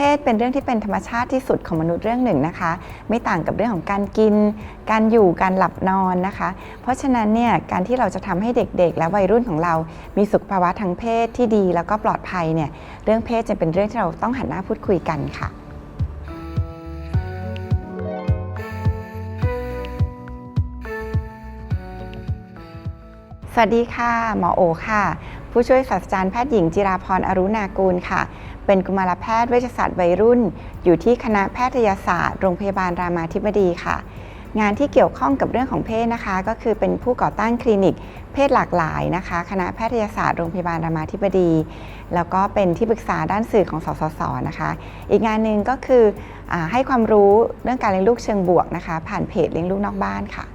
เพศเป็นเรื่องที่เป็นธรรมชาติที่สุดของมนุษย์เรื่องหนึ่งนะคะ ไม่ต่างกับเรื่องของการกิน การอยู่การหลับนอนนะคะ เพราะฉะนั้นเนี่ยการที่เราจะทำให้เด็กๆ และวัยรุ่นของเรา มีสุขภาวะทางเพศที่ดีแล้วก็ปลอดภัยเนี่ยเรื่องเพศจะเป็นเรื่องที่เราต้องหันหน้าพูดคุยกันค่ะสวัสดีค่ะ หมอโอค่ะ ผู้ช่วยศาสตราจารย์แพทย์หญิงจิราพรอรุณากูลค่ะ เป็นกุมารแพทย์เวชศาสตร์วัยรุ่น อยู่ที่คณะแพทยศาสตร์โรงพยาบาลรามาธิบดีค่ะ งานที่เกี่ยวข้องกับเรื่องของเพศนะคะ ก็คือเป็นผู้ก่อตั้งคลินิก เพศหลากหลายนะคะ คณะแพทยศาสตร์โรงพยาบาลรามาธิบดี แล้วก็เป็นที่ปรึกษาด้านสื่อของสสสนะคะ อีกงานหนึ่งก็คืออให้ความรู้เรื่องการเลี้ยงลูกเชิงบวกนะคะ ผ่านเพจเลี้ยงลูกนอกบ้านค่ะ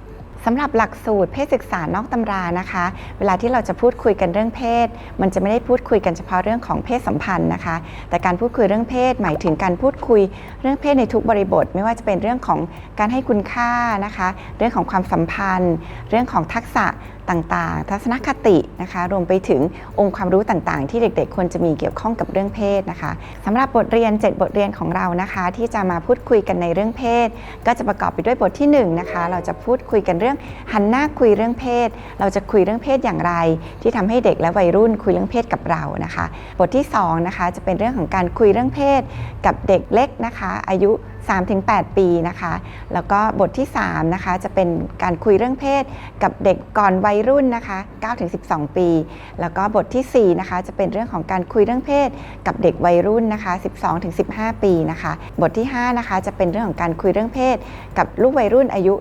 สำหรับหลักสูตรเพศศึกษานอกตำรานะคะ เวลาที่เราจะพูดคุยกันเรื่องเพศ มันจะไม่ได้พูดคุยกันเฉพาะเรื่องของเพศสัมพันธ์นะคะ แต่การพูดคุยเรื่องเพศ หมายถึงการพูดคุยเรื่องเพศในทุกบริบท ไม่ว่าจะเป็นเรื่องของการให้คุณค่านะคะ เรื่องของความสัมพันธ์ เรื่องของทักษะต่างๆ ทัศนคตินะคะ รวมไปถึงองค์ความรู้ต่างๆ ที่เด็กๆ ควรจะมีเกี่ยวข้องกับเรื่องเพศนะคะสำหรับบทเรียน 7 บทเรียนของเรานะคะ ที่จะมาพูดคุยกันในเรื่องเพศ ก็จะประกอบไปด้วยบทที่1นะคะเราจะพูดคุยกันเรื่องหันหน้าคุยเรื่องเพศ เราจะคุยเรื่องเพศอย่างไร ที่ทำให้เด็กและวัยรุ่นคุยเรื่องเพศกับเรานะคะ บทที่2นะคะจะเป็นเรื่องของการคุยเรื่องเพศกับเด็กเล็กนะคะ อายุ 3-8 ปีนะคะ แล้วก็บทที่3นะคะจะเป็นการคุยเรื่องเพศกับเด็กก่อนวัยรุ่นนะคะ9-12 ปี แล้วก็บทที่4นะคะจะเป็นเรื่องของการคุยเรื่องเพศกับเด็กวัยรุ่นนะคะ 12-15 ปีนะคะ บทที่5นะคะจะเป็นเรื่องของการคุยเรื่องเพศกับลูกวัยรุ่นอายุ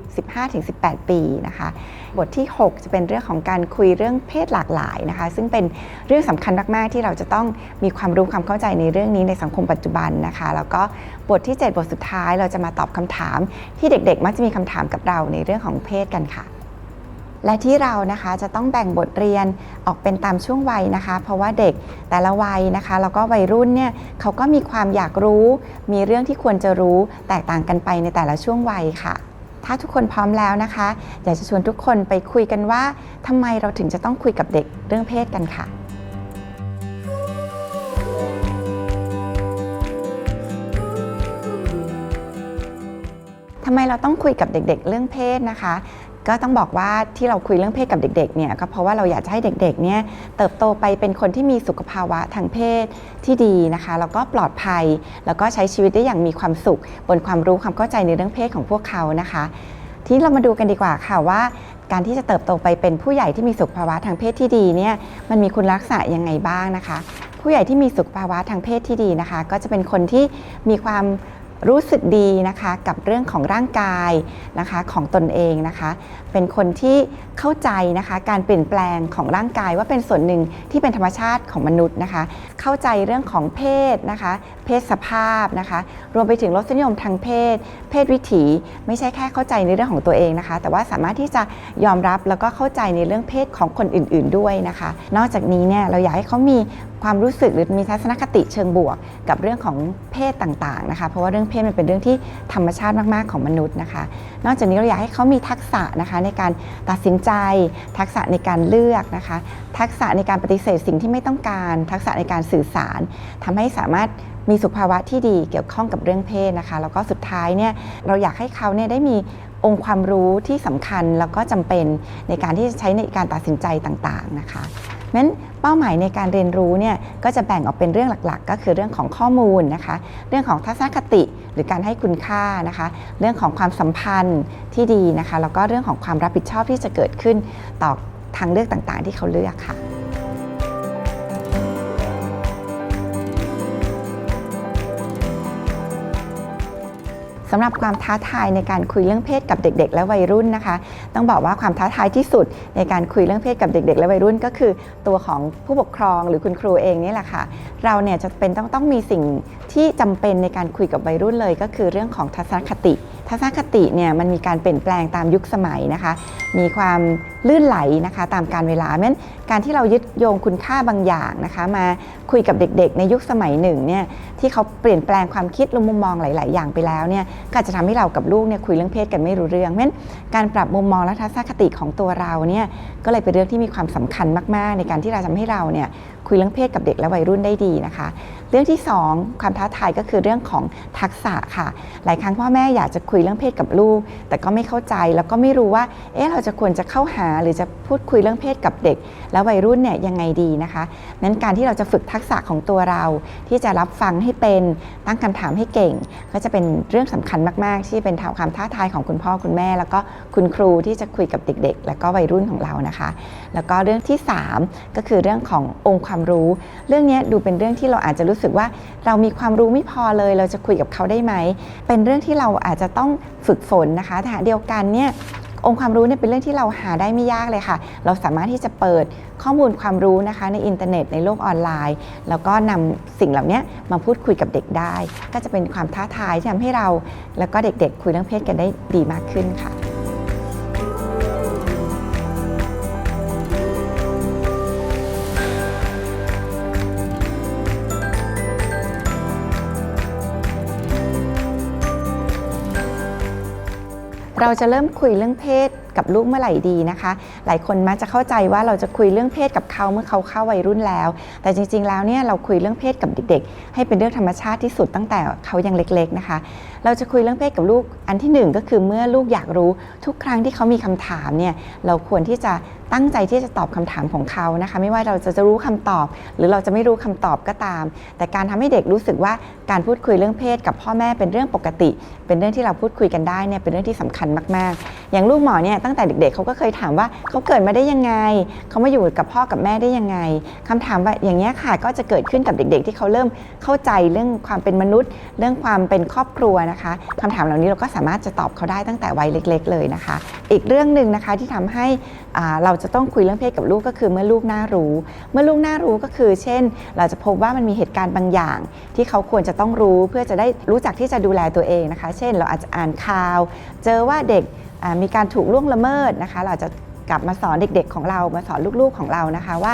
15-18 ปีนะคะ บทที่ 6 จะเป็นเรื่องของการคุยเรื่องเพศหลากหลายนะคะ ซึ่งเป็นเรื่องสำคัญมาก ๆ ที่เราจะต้องมีความรู้ความเข้าใจในเรื่องนี้ในสังคมปัจจุบันนะคะ แล้วก็บทที่ 7 บทสุดท้ายเราจะมาตอบคำถาม ที่เด็ก ๆ มักจะมีคำถามกับเราในเรื่องของเพศกันค่ะและที่เรานะคะจะต้องแบ่งบทเรียนออกเป็นตามช่วงวัยนะคะ เพราะว่าเด็กแต่ละวัยนะคะแล้วก็วัยรุ่นเนี่ยเขาก็มีความอยากรู้ มีเรื่องที่ควรจะรู้แตกต่างกันไปในแต่ละช่วงวัยค่ะ ถ้าทุกคนพร้อมแล้วนะคะ อยากจะชวนทุกคนไปคุยกันว่าทำไมเราถึงจะต้องคุยกับเด็กเรื่องเพศกันค่ะทำไมเราต้องคุยกับเด็กๆ เรื่องเพศนะคะ ก็ต้องบอกว่าที่เราคุยเรื่องเพศกับเด็กๆเนี่ยก็เพราะว่าเราอยากจะให้เด็กๆเนี่ยเติบโตไปเป็นคนที่มีสุขภาวะทางเพศที่ดีนะคะแล้วก็ปลอดภัย แล้วก็ใช้ชีวิตได้อย่างมีความสุข บนความรู้ความเข้าใจในเรื่องเพศของพวกเขานะคะ ทีนี้เรามาดูกันดีกว่าค่ะว่า การที่จะเติบโตไปเป็นผู้ใหญ่ที่มีสุขภาวะทางเพศที่ดีเนี่ยมันมีคุณลักษณะยังไงบ้างนะคะ ผู้ใหญ่ที่มีสุขภาวะทางเพศที่ดีนะคะ ก็จะเป็นคนที่มีความ รู้สึกดีนะคะกับเรื่องของร่างกายนะคะของตนเองนะคะ เป็นคนที่เข้าใจนะคะการเปลี่ยนแปลงของร่างกายว่าเป็นส่วนหนึ่งที่เป็นธรรมชาติของมนุษย์นะคะ เข้าใจเรื่องของเพศนะคะ เพศสภาพนะคะ รวมไปถึงรสนิยมทางเพศ เพศวิถี ไม่ใช่แค่เข้าใจในเรื่องของตัวเองนะคะ แต่ว่าสามารถที่จะยอมรับแล้วก็เข้าใจในเรื่องเพศของคนอื่น ๆด้วยนะคะ นอกจากนี้เนี่ยเราอยากให้เขามีความรู้สึกหรือมีทัศนคติเชิงบวก กับเรื่องของเพศต่างๆนะคะ เพราะว่าเรื่องเพศมันเป็นเรื่องที่ธรรมชาติมากๆของมนุษย์นะคะ นอกจากนี้เราอยากให้เขามีทักษะนะคะในการตัดสินใจ ทักษะในการเลือกนะคะ ทักษะในการปฏิเสธสิ่งที่ไม่ต้องการ ทักษะในการสื่อสารทำให้สามารถมีสุขภาวะที่ดีเกี่ยวข้องกับเรื่องเพศนะคะ แล้วก็สุดท้ายเนี่ยเราอยากให้เขาเนี่ยได้มีองค์ความรู้ที่สำคัญแล้วก็จำเป็นในการที่จะใช้ในการตัดสินใจต่างๆนะคะนั้น เป้าหมายในการเรียนรู้เนี่ยก็จะแบ่งออกเป็นเรื่องหลักๆ ก็คือเรื่องของข้อมูลนะคะ เรื่องของทัศนคติหรือการให้คุณค่านะคะ เรื่องของความสัมพันธ์ที่ดีนะคะแล้วก็เรื่องของความรับผิดชอบที่จะเกิดขึ้นต่อทางเลือกต่างๆ ที่เขาเลือกค่ะ สำหรับความท้าทายในการคุยเรื่องเพศกับเด็ก ๆ และวัยรุ่นนะคะ ต้องบอกว่าความท้าทายที่สุดในการคุยเรื่องเพศกับเด็ก ๆ และวัยรุ่น ก็คือ ตัวของผู้ปกครองหรือคุณครูเองนี่แหละค่ะ เราเนี่ยจะเป็นต้องต้องมีสิ่งที่จำเป็นในการคุยกับวัยรุ่นเลย ก็คือเรื่องของทัศนคติ ทัศนคติเนี่ยมันมีการเปลี่ยนแปลงตามยุคสมัยนะคะ มีความลื่นไหลนะคะตามการเวลาเพราะฉะนั้นการที่เรายึดโยงคุณค่าบางอย่างนะคะ มาคุยกับเด็กๆ ในยุคสมัยหนึ่งเนี่ยที่เขาเปลี่ยนแปลงความคิดละมุมมองหลาย ๆ อย่างไปแล้วเนี่ยก็อาจจะทำให้เรากับลูกเนี่ยคุยเรื่องเพศกันไม่รู้เรื่องเพราะฉะนั้นการปรับมุมมองและทัศนคติของตัวเราเนี่ยก็เลยเป็นเรื่องที่มีความสำคัญมาก ๆ ในการที่เราทำให้เราเนี่ยคุยเรื่องเพศกับเด็กและวัยรุ่นได้ดีนะคะ เรื่องที่ 2 ความท้าทายก็คือเรื่องของทักษะค่ะ หลายครั้งพ่อแม่อยากจะคุยเรื่องเพศกับลูก แต่ก็ไม่เข้าใจแล้วก็ไม่รู้ว่าเอ๊ะเราจะควรจะเข้าหาหรือจะพูดคุยเรื่องเพศกับเด็ก แล้ววัยรุ่นเนี่ยยังไงดีนะคะนั้นการที่เราจะฝึกทักษะของตัวเราที่จะรับฟังให้เป็นตั้งคำถามให้เก่ง ก็จะเป็นเรื่องสำคัญมาก ๆ ที่เป็นความท้าทายของคุณพ่อคุณแม่ แล้วก็คุณครูที่จะคุยกับเด็ก ๆ แล้วก็วัยรุ่นของเรานะคะ แล้วก็เรื่องที่ 3 ก็คือเรื่องขององค์ความรู้ เรื่องนี้ดูเป็นเรื่องที่เราอาจจะรู้สึกว่า เรามีความรู้ไม่พอเลย เราจะคุยกับเขาได้ไหม เป็นเรื่องที่เราอาจจะต้องฝึกฝนนะคะแต่เดียวกันเนี่ยองค์ความรู้เนี่ยเป็นเรื่องที่เราหาได้ไม่ยากเลยค่ะ เราสามารถที่จะเปิดข้อมูลความรู้นะคะในอินเทอร์เน็ตในโลกออนไลน์ แล้วก็นำสิ่งเหล่านี้มาพูดคุยกับเด็กได้ ก็จะเป็นความท้าทายที่ทำให้เรา แล้วก็เด็กๆ คุยเรื่องเพศกันได้ดีมากขึ้นค่ะ เราจะเริ่มคุยเรื่องเพศ กับลูกเมื่อไหร่ดีนะคะ หลายคนมักจะเข้าใจว่าเราจะคุยเรื่องเพศกับเขาเมื่อเขาเข้าวัยรุ่นแล้ว แต่จริง ๆ แล้วเนี่ยเราคุยเรื่องเพศกับเด็ก ๆ ให้เป็นเรื่องธรรมชาติที่สุดตั้งแต่เขายังเล็ก ๆ นะคะ เราจะคุยเรื่องเพศกับลูกอันที่หนึ่งก็คือเมื่อลูกอยากรู้ทุกครั้งที่เขามีคำถามเนี่ยเราควรที่จะตั้งใจที่จะตอบคำถามของเขานะคะ ไม่ว่าเราจะจะรู้คำตอบ หรือเราจะไม่รู้คำตอบก็ตาม แต่การทำให้เด็กรู้สึกว่าการพูดคุยเรื่องเพศกับพ่อแม่เป็นเรื่องปกติ เป็นเรื่องที่เราพูดคุยกันได้เนี่ยเป็นเรื่องที่สำคัญมาก ๆ อย่างลูกหมอเนี่ยตั้งแต่เด็กๆเขาก็เคยถามว่าเขาเกิดมาได้ยังไงเขามาอยู่กับพ่อกับแม่ได้ยังไงคำถามแบบอย่างนี้ค่ะก็จะเกิดขึ้นกับเด็ก ๆ ที่เขาเริ่มเข้าใจเรื่องความเป็นมนุษย์ เรื่องความเป็นครอบครัวนะคะคำถามเหล่านี้เราก็สามารถจะตอบเขาได้ตั้งแต่วัยเล็ก ๆ เลยนะคะ อีกเรื่องหนึ่งนะคะที่ทำให้เราจะต้องคุยเรื่องเพศกับลูกก็คือเมื่อลูกน่ารู้ เมื่อลูกน่ารู้ก็คือ เช่น เราจะพบว่ามันมีเหตุการณ์บางอย่าง ที่เขาควรจะต้องรู้เพื่อจะได้รู้จักที่จะดูแลตัวเองนะคะ เช่น เราอาจจะอ่านข่าว เจอว่าเด็ก มีการถูกล่วงละเมิดนะคะ เราจะกลับมาสอนเด็กๆ ของเรามาสอนลูกๆของเรานะคะว่า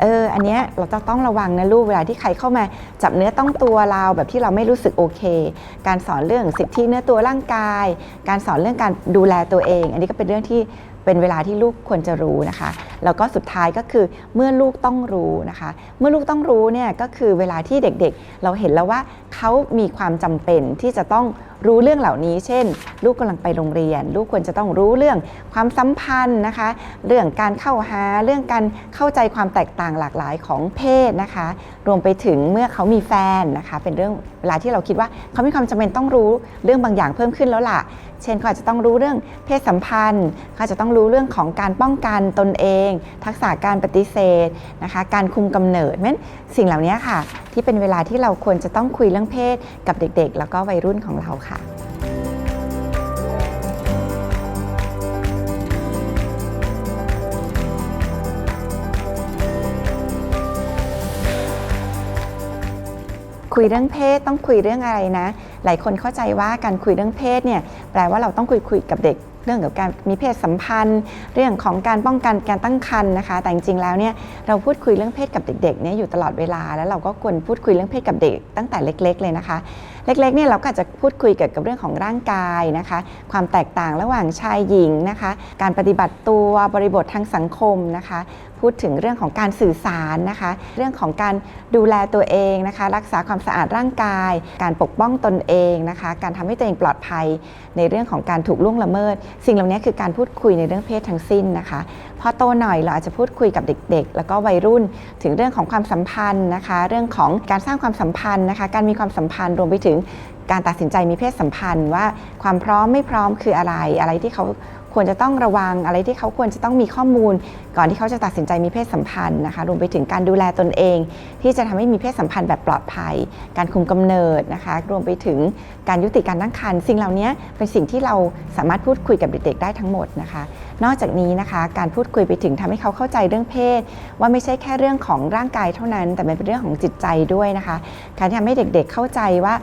เอออันเนี้ยเราจะต้องระวังนะลูกเวลาที่ใครเข้ามาจับเนื้อต้องตัวเราแบบที่เราไม่รู้สึกโอเค การสอนเรื่องสิทธิเนื้อตัวร่างกาย การสอนเรื่องการดูแลตัวเอง อันนี้ก็เป็นเรื่องที่ เป็นเวลาที่ลูกควรจะรู้นะคะ แล้วก็สุดท้ายก็คือเมื่อลูกต้องรู้นะคะ เมื่อลูกต้องรู้เนี่ยก็คือเวลาที่เด็กๆ เราเห็นแล้วว่าเขามีความจำเป็นที่จะต้องรู้เรื่องเหล่านี้ เช่น ลูกกำลังไปโรงเรียน ลูกควรจะต้องรู้เรื่องความสัมพันธ์นะคะ เรื่องการเข้าหา เรื่องการเข้าใจความแตกต่างหลากหลายของเพศนะคะ รวมไปถึงเมื่อเขามีแฟนนะคะ เป็นเรื่องเวลาที่เราคิดว่าเขามีความจำเป็นต้องรู้เรื่องบางอย่างเพิ่มขึ้นแล้วล่ะ เช่นเขาอาจจะต้องรู้เรื่องเพศสัมพันธ์เขาจจะต้องรู้เรื่องของการป้องกันตนเอง ทักษะการปฏิเสธนะคะ การคุมกำเนิดนั้นสิ่งเหล่านี้ค่ะ ที่เป็นเวลาที่เราควรจะต้องคุยเรื่องเพศกับเด็กๆ แล้วก็วัยรุ่นของเราค่ะ คุยเรื่องเพศต้องคุยเรื่องอะไรนะ หลายคนเข้าใจว่าการคุยเรื่องเพศเนี่ยแปลว่าเราต้องคุยคุยกับเด็กเรื่องเกี่ยวกับการมีเพศสัมพันธ์ เรื่องของการป้องกันการตั้งครรภ์นะคะ แต่จริงๆแล้วเนี่ยเราพูดคุยเรื่องเพศกับเด็กๆเนี่ยอยู่ตลอดเวลา แล้วเราก็ควรพูดคุยเรื่องเพศกับเด็กตั้งแต่เล็ก ๆ เลยนะคะ เล็กๆเนี่ยเราก็อาจจะพูดคุยเกี่ยวกับเรื่องของร่างกายนะคะ ความแตกต่างระหว่างชายหญิงนะคะ การปฏิบัติตัวบริบททางสังคมนะคะ พูดถึงเรื่องของการสื่อสารนะคะ เรื่องของการดูแลตัวเองนะคะ รักษาความสะอาดร่างกาย การปกป้องตนเองนะคะ การทำให้ตัวเองปลอดภัย ในเรื่องของการถูกล่วงละเมิด สิ่งเหล่านี้คือการพูดคุยในเรื่องเพศทั้งสิ้นนะคะพอโตหน่อยเราอาจจะพูดคุยกับเด็ก ๆ แล้วก็วัยรุ่นถึงเรื่องของความสัมพันธ์นะคะ เรื่องของการสร้างความสัมพันธ์นะคะ การมีความสัมพันธ์รวมไปถึงการตัดสินใจมีเพศสัมพันธ์ว่าความพร้อมไม่พร้อมคืออะไรอะไรที่เขา ควรจะต้องระวังอะไรที่เขาควรจะต้องมีข้อมูล ก่อนที่เขาจะตัดสินใจมีเพศสัมพันธ์นะคะรวมไปถึงการดูแลตนเอง ที่จะทำให้มีเพศสัมพันธ์แบบปลอดภัย การคุมกำเนิดนะคะรวมไปถึงการยุติการตั้งครรภ์สิ่งเหล่านี้เป็นสิ่งที่เราสามารถพูดคุยกับเด็กๆได้ทั้งหมดนะคะ นอกจากนี้นะคะการพูดคุยไปถึงทำให้เขาเข้าใจเรื่องเพศ ว่าไม่ใช่แค่เรื่องของร่างกายเท่านั้น แต่มันเป็นเรื่องของจิตใจด้วยนะคะการที่ทำให้เด็กๆเข้าใจว่า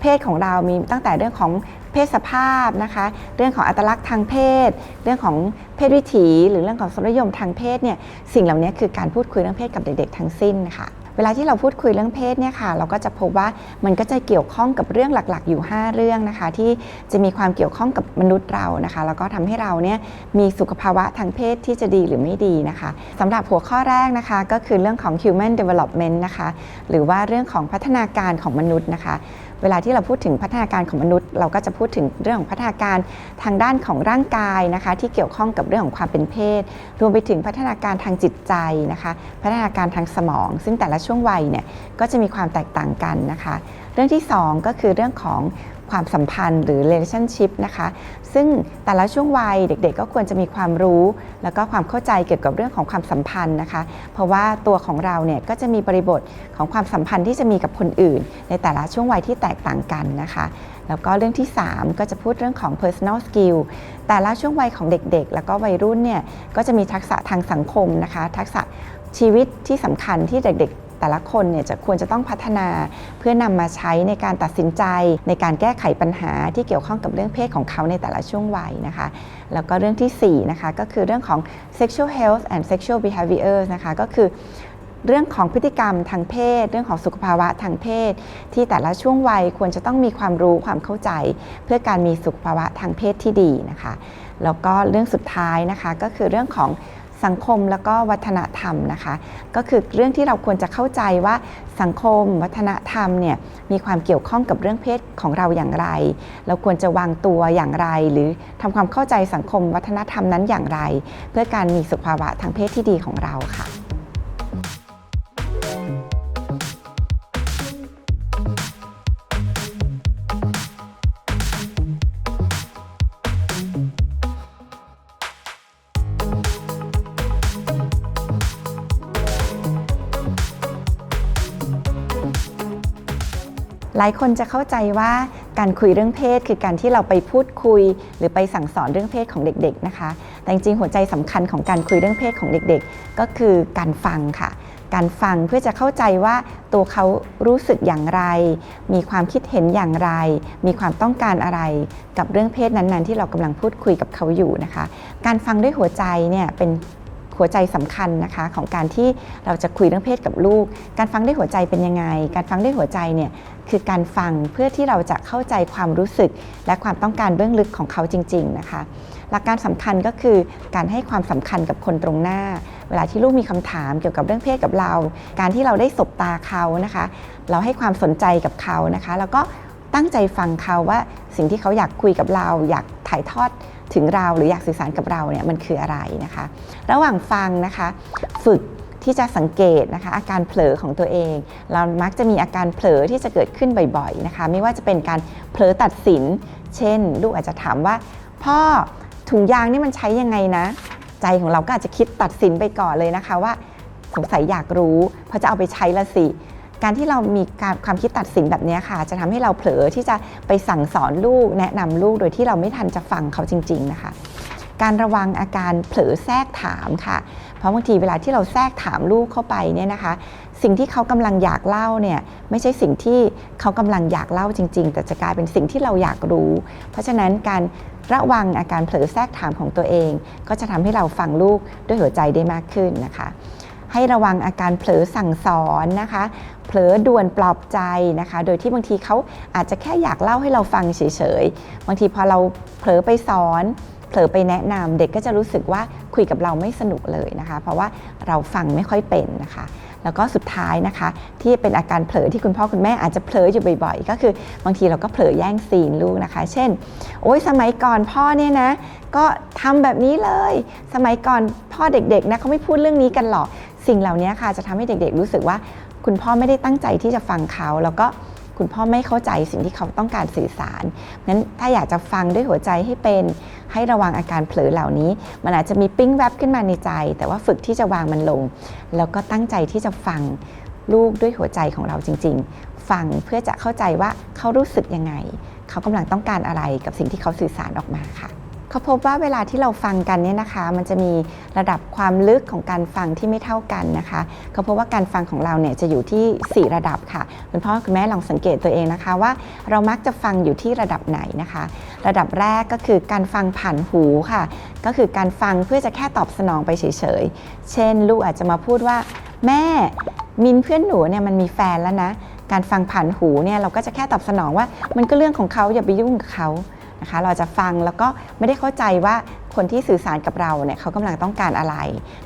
เพศของเรามีตั้งแต่เรื่องของ เพศสภาพนะคะ เรื่องของอัตลักษณ์ทางเพศ เรื่องของเพศวิถี หรือเรื่องของสมรยมทางเพศเนี่ยสิ่งเหล่านี้คือการพูดคุยเรื่องเพศกับเด็กๆทั้งสิ้นค่ะเวลาที่เราพูดคุยเรื่องเพศเนี่ยค่ะเราก็จะพบว่ามันก็จะเกี่ยวข้องกับเรื่องหลักๆ อยู่ 5 เรื่องนะคะ ที่จะมีความเกี่ยวข้องกับมนุษย์เรานะคะแล้วก็ทำให้เราเนี่ยมีสุขภาวะทางเพศที่จะดีหรือไม่ดีนะคะสำหรับหัวข้อแรกนะคะ ก็คือเรื่องของ human development นะคะ หรือว่าเรื่องของพัฒนาการของมนุษย์นะคะ เวลาที่เราพูดถึงพัฒนาการของมนุษย์ เราก็จะพูดถึงเรื่องของพัฒนาการทางด้านของร่างกายนะคะที่เกี่ยวข้องกับเรื่องของความเป็นเพศ รวมไปถึงพัฒนาการทางจิตใจนะคะ พัฒนาการทางสมอง ซึ่งแต่ละช่วงวัยเนี่ยก็จะมีความแตกต่างกันนะคะ เรื่องที่ 2 ก็คือเรื่องของ ความสัมพันธ์หรือ relationship นะคะ ซึ่งแต่ละช่วงวัยเด็กๆ ก็ควรจะมีความรู้ แล้วก็ความเข้าใจเกี่ยวกับเรื่องของความสัมพันธ์นะคะ เพราะว่าตัวของเราเนี่ยก็จะมีบริบทของความสัมพันธ์ที่จะมีกับคนอื่น ในแต่ละช่วงวัยที่แตกต่างกันนะคะแล้วก็เรื่องที่ 3 ก็จะพูดเรื่องของ personal skill แต่ละช่วงวัยของเด็กๆ แล้วก็วัยรุ่นเนี่ยก็จะมีทักษะทางสังคมนะคะ ทักษะชีวิตที่สำคัญที่เด็กๆ แต่ละคนเนี่ยจะควรจะต้องพัฒนา เพื่อนำมาใช้ในการตัดสินใจ ในการแก้ไขปัญหาที่เกี่ยวข้องกับเรื่องเพศของเขาในแต่ละช่วงวัยนะคะ แล้วก็เรื่องทีสี่4นะคะก็คือเรื่องของ sexual health and sexual behavior นะคะก็คือเรื่องของพฤติกรรมทางเพศ เรื่องของสุขภาวะทางเพศ ที่แต่ละช่วงวัยควรจะต้องมีความรู้ความเข้าใจ เพื่อการมีสุขภาวะทางเพศที่ดีนะคะ แล้วก็เรื่องสุดท้ายนะคะก็คือเรื่องของ สังคมแล้วก็วัฒนธรรมนะคะ ก็คือเรื่องที่เราควรจะเข้าใจว่าสังคม วัฒนธรรมเนี่ยมีความเกี่ยวข้องกับเรื่องเพศของเราอย่างไร เราควรจะวางตัวอย่างไร หรือทำความเข้าใจสังคมวัฒนธรรมนั้นอย่างไร เพื่อการมีสุขภาวะทางเพศที่ดีของเราค่ะ หลายคนจะเข้าใจว่าการคุยเรื่องเพศ คือการที่เราไปพูดคุย หรือไปสั่งสอนเรื่องเพศของเด็กๆนะคะ แต่จริงๆหัวใจสำคัญของการคุยเรื่องเพศของเด็กๆ ก็คือการฟังค่ะ การฟังเพื่อจะเข้าใจว่าตัวเขารู้สึกอย่างไร มีความคิดเห็นอย่างไร มีความต้องการอะไรกับเรื่องเพศนั้นๆ ที่เรากำลังพูดคุยกับเขาอยู่นะคะ การฟังด้วยหัวใจเนี่ยเป็น หัวใจสำคัญนะคะของการที่เราจะคุยเรื่องเพศกับลูก การฟังด้วยหัวใจเป็นยังไง การฟังด้วยหัวใจเนี่ยคือการฟังเพื่อที่เราจะเข้าใจความรู้สึก และความต้องการเบื้องลึกของเขาจริง ๆ นะคะ หลักการสำคัญก็คือการให้ความสำคัญกับคนตรงหน้า เวลาที่ลูกมีคำถามเกี่ยวกับเรื่องเพศกับเรา การที่เราได้สบตาเขานะคะ เราให้ความสนใจกับเขานะคะ แล้วก็ตั้งใจฟังเขาว่าสิ่งที่เขาอยากคุยกับเรา อยากถ่ายทอด ถึงเราหรืออยากสื่อสารกับเราเนี่ยมันคืออะไรนะคะ ระหว่างฟังนะคะ ฝึกที่จะสังเกตนะคะอาการเผลอของตัวเอง เรามักจะมีอาการเผลอที่จะเกิดขึ้นบ่อยๆนะคะ ไม่ว่าจะเป็นการเผลอตัดสิน เช่น ลูกอาจจะถามว่า พ่อถุงยางนี่มันใช้ยังไงนะ ใจของเราก็อาจจะคิดตัดสินไปก่อนเลยนะคะว่า สงสัยอยากรู้เพราะจะเอาไปใช้ละสิ การที่เรามีการความคิดตัดสินแบบนี้ค่ะ จะทำให้เราเผลอที่จะไปสั่งสอนลูกแนะนำลูกโดยที่เราไม่ทันจะฟังเขาจริง ๆ นะคะ การระวังอาการเผลอแทรกถามค่ะ เพราะบางทีเวลาที่เราแทรกถามลูกเข้าไปเนี่ยนะคะ สิ่งที่เขากำลังอยากเล่าเนี่ยไม่ใช่สิ่งที่เขากำลังอยากเล่าจริง ๆ แต่จะกลายเป็นสิ่งที่เราอยากรู้ เพราะฉะนั้นการระวังอาการเผลอแทรกถามของตัวเอง ก็จะทำให้เราฟังลูกด้วยหัวใจได้มากขึ้นนะคะ ให้ระวังอาการเผลอสั่งสอนนะคะ เผลอด่วนปลอบใจนะคะ โดยที่บางทีเขาอาจจะแค่อยากเล่าให้เราฟังเฉยๆ บางทีพอเราเผลอไปสอนเผลอไปแนะนำเด็กก็จะรู้สึกว่าคุยกับเราไม่สนุกเลยนะคะ เพราะว่าเราฟังไม่ค่อยเป็นนะคะ แล้วก็สุดท้ายนะคะ ที่เป็นอาการเผลอที่คุณพ่อคุณแม่อาจจะเผลออยู่บ่อยๆ ก็คือบางทีเราก็เผลอแย่งซีนลูกนะคะ เช่น โอ้ยสมัยก่อนพ่อเนี่ยนะ ก็ทำแบบนี้เลย สมัยก่อนพ่อเด็กๆนะเขาไม่พูดเรื่องนี้กันหรอก สิ่งเหล่านี้ค่ะจะทำให้เด็กๆ รู้สึกว่า คุณพ่อไม่ได้ตั้งใจที่จะฟังเขา แล้วก็คุณพ่อไม่เข้าใจสิ่งที่เขาต้องการสื่อสารงั้นถ้าอยากจะฟังด้วยหัวใจให้เป็น ให้ระวังอาการเผลอเหล่านี้ มันอาจจะมีปิ้งแวบขึ้นมาในใจ แต่ว่าฝึกที่จะวางมันลง แล้วก็ตั้งใจที่จะฟังลูกด้วยหัวใจของเราจริง ๆ ฟังเพื่อจะเข้าใจว่าเขารู้สึกยังไง เขากำลังต้องการอะไรกับสิ่งที่เขาสื่อสารออกมาค่ะ เขาพบว่าเวลาที่เราฟังกันเนี่ยนะคะ มันจะมีระดับความลึกของการฟังที่ไม่เท่ากันนะคะ เขาพบว่าการฟังของเราเนี่ยจะอยู่ที่ 4 ระดับค่ะคุณพ่อคุณแม่ลองสังเกตตัวเองนะคะว่าเรามักจะฟังอยู่ที่ระดับไหนนะคะ ระดับแรกก็คือการฟังผ่านหูค่ะ ก็คือการฟังเพื่อจะแค่ตอบสนองไปเฉยๆ เช่น ลูกอาจจะมาพูดว่า แม่มินเพื่อนหนูเนี่ยมันมีแฟนแล้วนะ การฟังผ่านหูเนี่ยเราก็จะแค่ตอบสนองว่า มันก็เรื่องของเขาอย่าไปยุ่งกับเขา นะคะเราจะฟังแล้วก็ไม่ได้เข้าใจว่าคนที่สื่อสารกับเราเนี่ยเขากำลังต้องการอะไร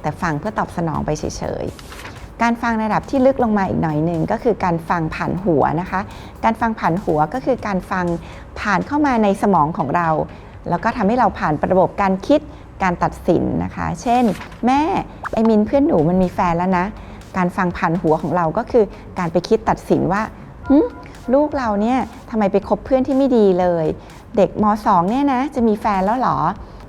แต่ฟังเพื่อตอบสนองไปเฉยๆ การฟังในระดับที่ลึกลงมาอีกหน่อยหนึ่งก็คือการฟังผ่านหัวนะคะ การฟังผ่านหัวก็คือการฟังผ่านเข้ามาในสมองของเรา แล้วก็ทำให้เราผ่านระบบการคิดการตัดสินนะคะ เช่น แม่ไอมินเพื่อนหนูมันมีแฟนแล้วนะ การฟังผ่านหัวของเราก็คือการไปคิดตัดสินว่าลูกเราเนี่ยทำไมไปคบเพื่อนที่ไม่ดีเลย เด็กม .2 เนี่ยนะจะมีแฟนแล้วหรอ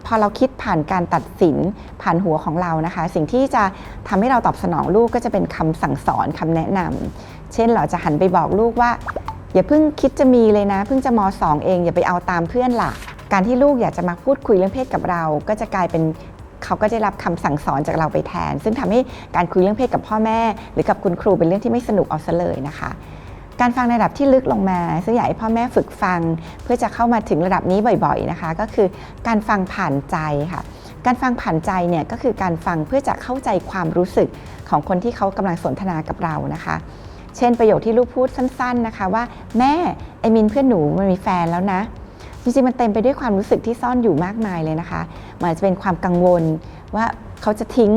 พอเราคิดผ่านการตัดสินผ่านหัวของเรานะคะ สิ่งที่จะทำให้เราตอบสนองลูกก็จะเป็นคำสั่งสอนคำแนะนำเช่นเราจะหันไปบอกลูกว่า อย่าเพิ่งคิดจะมีเลยนะ เพิ่งจะม .2 เองอย่าไปเอาตามเพื่อนล่ะ การที่ลูกอยากจะมาพูดคุยเรื่องเพศกับเรา ก็จะกลายเป็นเขาก็ได้รับคำสั่งสอนจากเราไปแทน ซึ่งทำให้การคุยเรื่องเพศกับพ่อแม่ หรือกับคุณครูเป็นเรื่องที่ไม่สนุกเอาซะเลยนะคะ การฟังในระดับที่ลึกลงมาซึ่งอยากให้พ่อแม่ฝึกฟัง เพื่อจะเข้ามาถึงระดับนี้บ่อยๆนะคะ ก็คือการฟังผ่านใจค่ะ การฟังผ่านใจเนี่ยก็คือการฟังเพื่อจะเข้าใจความรู้สึกของคนที่เขากำลังสนทนากับเรานะคะ เช่นประโยคที่ลูกพูดสั้น ๆนะคะ ว่าแม่ไอมินเพื่อนหนูมันมีแฟนแล้วนะจริงๆมันเต็มไปด้วยความรู้สึกที่ซ่อนอยู่มากมายเลยนะคะมันอาจจะเป็นความกังวลว่าเขาจะทิ้ง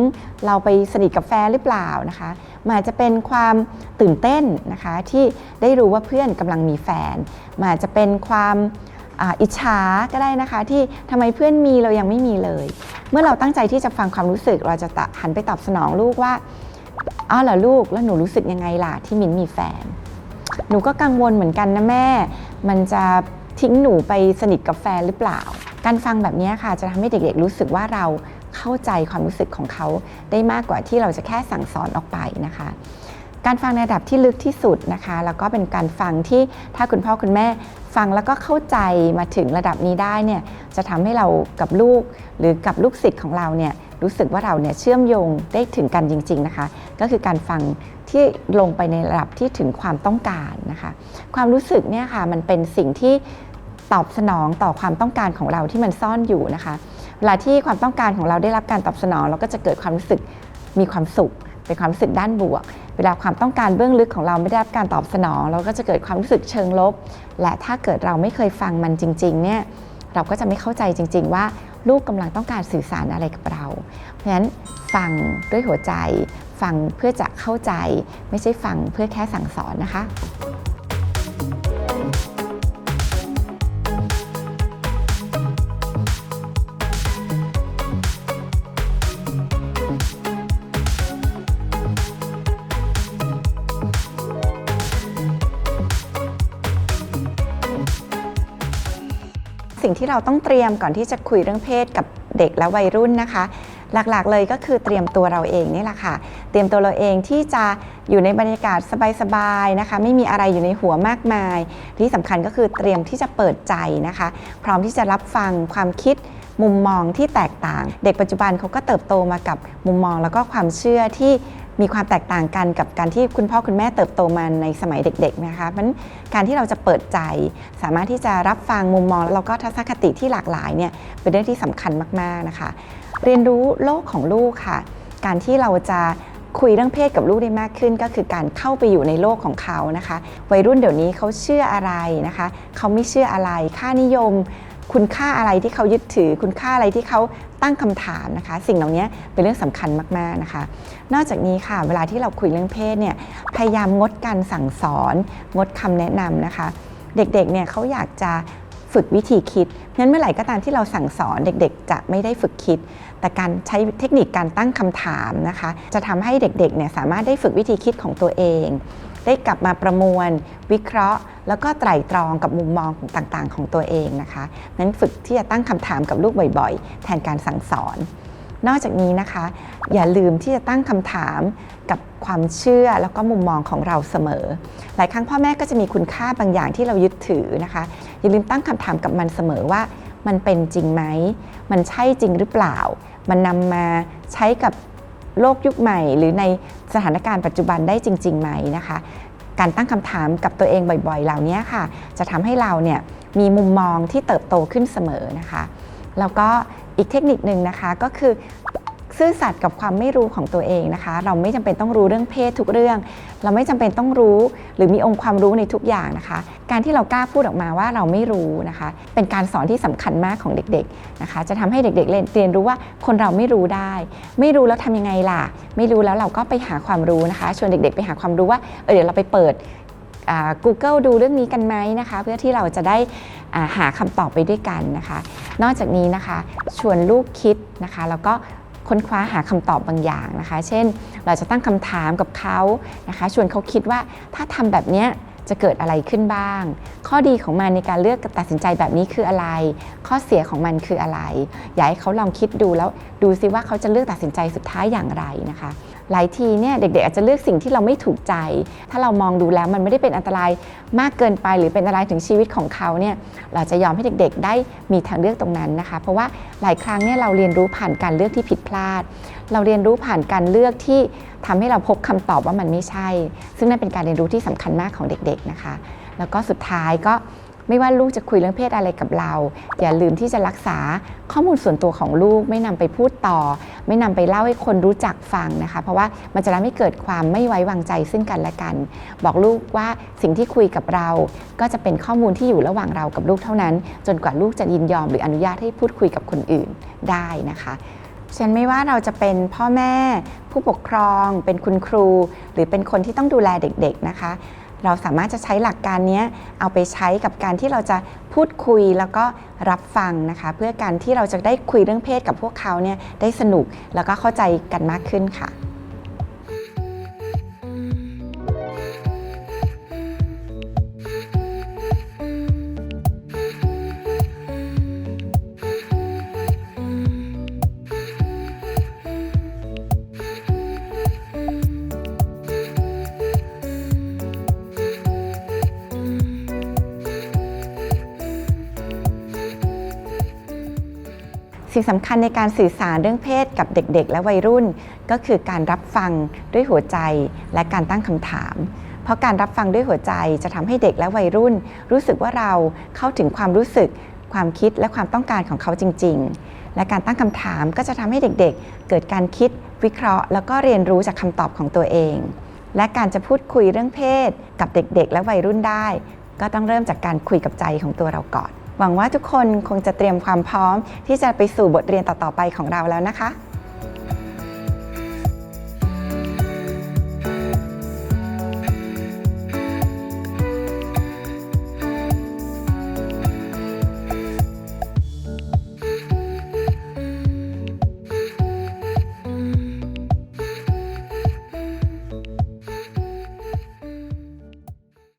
เราไปสนิทกับแฟนหรือเปล่านะคะ มันอาจจะเป็นความตื่นเต้นนะคะที่ได้รู้ว่าเพื่อนกำลังมีแฟนมันอาจจะเป็นความอิจฉาก็ได้นะคะที่ทำไมเพื่อนมีเรายังไม่มีเลย เมื่อเราตั้งใจที่จะฟังความรู้สึกเราจะะหันไปตอบสนองลูกว่าอ้าวเหรอลูกแล้วหนูรู้สึกยังไงล่ะที่มินมีแฟน หนูก็กังวลเหมือนกันนะแม่ มันจะทิ้งหนูไปสนิทกับแฟนหรือเปล่า การฟังแบบนี้ค่ะจะทำให้เด็กๆรู้สึกว่าเรา เข้าใจความรู้สึกของเขาได้มากกว่าที่เราจะแค่สั่งสอนออกไปนะคะ การฟังในระดับที่ลึกที่สุดนะคะ แล้วก็เป็นการฟังที่ถ้าคุณพ่อคุณแม่ฟังแล้วก็เข้าใจมาถึงระดับนี้ได้เนี่ยจะทำให้เรากับลูกหรือกับลูกศิษย์ของเราเนี่ยรู้สึกว่าเราเนี่ยเชื่อมโยงได้ถึงกันจริง ๆนะคะ ก็คือการฟังที่ลงไปในระดับที่ถึงความต้องการนะคะ ความรู้สึกเนี่ยค่ะมันเป็นสิ่งที่ตอบสนองต่อความต้องการของเราที่มันซ่อนอยู่นะคะ เวลาที่ความต้องการของเราได้รับการตอบสนอง เราก็จะเกิดความรู้สึกมีความสุข เป็นความรู้สึกด้านบวก เวลาความต้องการเบื้องลึกของเราไม่ได้รับการตอบสนอง เราก็จะเกิดความรู้สึกเชิงลบ และถ้าเกิดเราไม่เคยฟังมันจริงๆเนี่ยเราก็จะไม่เข้าใจจริง ๆ ว่าลูกกำลังต้องการสื่อสารอะไรกับเรา เพราะฉะนั้นฟังด้วยหัวใจ ฟังเพื่อจะเข้าใจ ไม่ใช่ฟังเพื่อแค่สั่งสอนนะคะ สิ่งที่เราต้องเตรียมก่อนที่จะคุยเรื่องเพศกับเด็กและวัยรุ่นนะคะ หลักๆเลยก็คือเตรียมตัวเราเองนี่แหละค่ะ เตรียมตัวเราเองที่จะอยู่ในบรรยากาศสบายๆนะคะ ไม่มีอะไรอยู่ในหัวมากมาย ที่สำคัญก็คือเตรียมที่จะเปิดใจนะคะ พร้อมที่จะรับฟังความคิดมุมมองที่แตกต่าง เด็กปัจจุบันเขาก็เติบโตมากับมุมมองแล้วก็ความเชื่อที่ มีความแตกต่างกันกับการที่คุณพ่อคุณแม่เติบโตมาในสมัยเด็กๆนะคะเพราะฉะนั้นการที่เราจะเปิดใจ สามารถที่จะรับฟังมุมมองแล้วก็ทัศนคติที่หลากหลายเนี่ยเป็นเรื่องที่สำคัญมากๆนะคะ เรียนรู้โลกของลูกค่ะ การที่เราจะคุยเรื่องเพศกับลูกได้มากขึ้น ก็คือการเข้าไปอยู่ในโลกของเขานะคะ วัยรุ่นเดี๋ยวนี้เขาเชื่ออะไรนะคะ เขาไม่เชื่ออะไรค่านิยม คุณค่าอะไรที่เขายึดถือ คุณค่าอะไรที่เขา ตั้งคำถามนะคะ สิ่งเหล่านี้เป็นเรื่องสำคัญมากๆนะคะ นอกจากนี้ค่ะเวลาที่เราคุยเรื่องเพศเนี่ยพยายามงดการสั่งสอน งดคำแนะนำนะคะ เด็กๆเนี่ยเขาอยากจะฝึกวิธีคิด งั้นเมื่อไหร่ก็ตามที่เราสั่งสอนเด็กๆ จะไม่ได้ฝึกคิด แต่การใช้เทคนิคการตั้งคำถามนะคะ จะทำให้เด็กๆ เนี่ยสามารถได้ฝึกวิธีคิดของตัวเอง ได้กลับมาประมวล วิเคราะห์ แล้วก็ไตร่ตรองกับมุมมองต่างๆ ของตัวเองนะคะนั้นฝึกที่จะตั้งคำถามกับลูกบ่อยๆ แทนการสั่งสอน นอกจากนี้นะคะ อย่าลืมที่จะตั้งคำถามกับความเชื่อแล้วก็มุมมองของเราเสมอ หลายครั้งพ่อแม่ก็จะมีคุณค่าบางอย่างที่เรายึดถือนะคะ อย่าลืมตั้งคำถามกับมันเสมอว่ามันเป็นจริงไหม มันใช่จริงหรือเปล่า มันนำมาใช้กับ โลกยุคใหม่ หรือในสถานการณ์ปัจจุบันได้จริงๆไหมนะคะ การตั้งคำถามกับตัวเองบ่อยๆ เหล่านี้ค่ะ จะทำให้เราเนี่ยมีมุมมองที่เติบโตขึ้นเสมอนะคะ แล้วก็อีกเทคนิคหนึ่งนะคะก็คือ ซื่อสัตย์กับความไม่รู้ของตัวเองนะคะ เราไม่จำเป็นต้องรู้เรื่องเพศทุกเรื่อง เราไม่จำเป็นต้องรู้ หรือมีองค์ความรู้ในทุกอย่างนะคะ การที่เรากล้าพูดออกมาว่าเราไม่รู้นะคะ เป็นการสอนที่สำคัญมากของเด็กๆนะคะ จะทำให้เด็กๆเรียนเรียนรู้ว่าคนเราไม่รู้ได้ ไม่รู้แล้วทำยังไงล่ะ ไม่รู้แล้วเราก็ไปหาความรู้นะคะ ชวนเด็กๆ ไปหาความรู้ว่าเออเดี๋ยวเราไปเปิดอ่า Google ดูเรื่องนี้กันไหมนะคะ เพื่อที่เราจะได้อ่าหาคำตอบไปด้วยกันนะคะ นอกจากนี้นะคะ ชวนลูกคิดนะคะ แล้วก็ ค้นคว้าหาคำตอบบางอย่างนะคะ เช่น เราจะตั้งคำถามกับเขานะคะ ชวนเขาคิดว่าถ้าทำแบบเนี้ยจะเกิดอะไรขึ้นบ้าง ข้อดีของมันในการเลือกตัดสินใจแบบนี้คืออะไร ข้อเสียของมันคืออะไร อยากให้เขาลองคิดดูแล้วดูซิว่าเขาจะเลือกตัดสินใจสุดท้ายอย่างไรนะคะ หลายทีเนี่ยเด็กๆอาจจะเลือกสิ่งที่เราไม่ถูกใจ ถ้าเรามองดูแล้วมันไม่ได้เป็นอันตรายมากเกินไป หรือเป็นอันตรายถึงชีวิตของเขาเนี่ยเราจะยอมให้เด็กๆ ได้มีทางเลือกตรงนั้นนะคะ เพราะว่าหลายครั้งเนี่ยเราเรียนรู้ผ่านการเลือกที่ผิดพลาด เราเรียนรู้ผ่านการเลือกที่ทำให้เราพบคำตอบว่ามันไม่ใช่ ซึ่งนั่นเป็นการเรียนรู้ที่สำคัญมากของเด็กๆนะคะ แล้วก็สุดท้ายก็ ไม่ว่าลูกจะคุยเรื่องเพศอะไรกับเรา อย่าลืมที่จะรักษาข้อมูลส่วนตัวของลูก ไม่นำไปพูดต่อ ไม่นำไปเล่าให้คนรู้จักฟังนะคะ เพราะว่ามันจะทำให้เกิดความไม่ไว้วางใจซึ่งกันและกัน บอกลูกว่าสิ่งที่คุยกับเรา ก็จะเป็นข้อมูลที่อยู่ระหว่างเรากับลูกเท่านั้น จนกว่าลูกจะยินยอมหรืออนุญาตให้พูดคุยกับคนอื่นได้นะคะฉันไม่ว่าเราจะเป็นพ่อแม่ ผู้ปกครอง เป็นคุณครู หรือเป็นคนที่ต้องดูแลเด็กๆนะคะ เราสามารถจะใช้หลักการนี้เอาไปใช้กับการที่เราจะพูดคุยแล้วก็รับฟังนะคะ เพื่อการที่เราจะได้คุยเรื่องเพศกับพวกเขาเนี่ยได้สนุกแล้วก็เข้าใจกันมากขึ้นค่ะ สิ่งสำคัญในการสื่อสารเรื่องเพศกับเด็กๆ และวัยรุ่น ก็คือการรับฟังด้วยหัวใจและการตั้งคำถาม เพราะการรับฟังด้วยหัวใจจะทำให้เด็กและวัยรุ่น รู้สึกว่าเราเข้าถึงความรู้สึก ความคิดและความต้องการของเขาจริง ๆ และการตั้งคำถามก็จะทำให้เด็กๆ เกิดการคิด วิเคราะห์ แล้วก็เรียนรู้จากคำตอบของตัวเอง และการจะพูดคุยเรื่องเพศ กับเด็กๆ และวัยรุ่นได้ ก็ต้องเริ่มจากการคุยกับใจของตัวเราก่อน หวังว่าทุกคนคงจะเตรียมความพร้อมที่จะไปสู่บทเรียนต่อๆไปของเราแล้วนะคะ